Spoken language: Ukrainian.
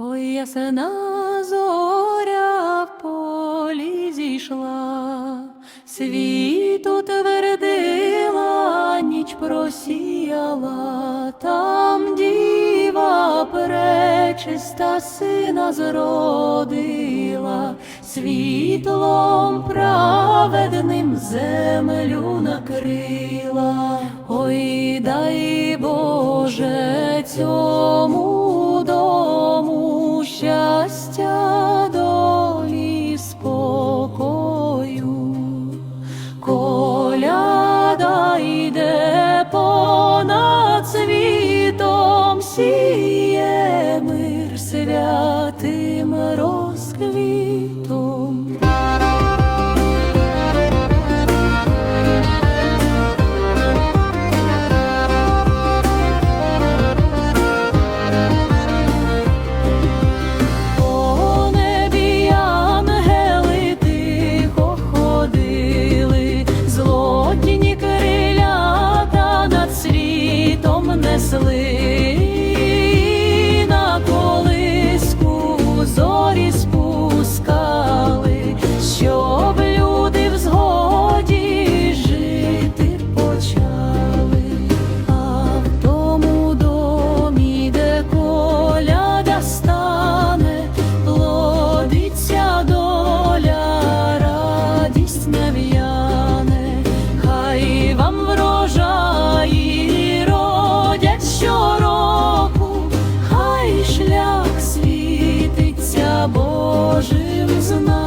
Ой, ясна зоря в полі зійшла, світу твердила, ніч просіяла, там діва пречиста сина зродила, світлом праведним землю накрила. Ой, дай Боже цьому святим розквітом. По небі ангели тихо ходили, злотні крилята над світом несли, Somebody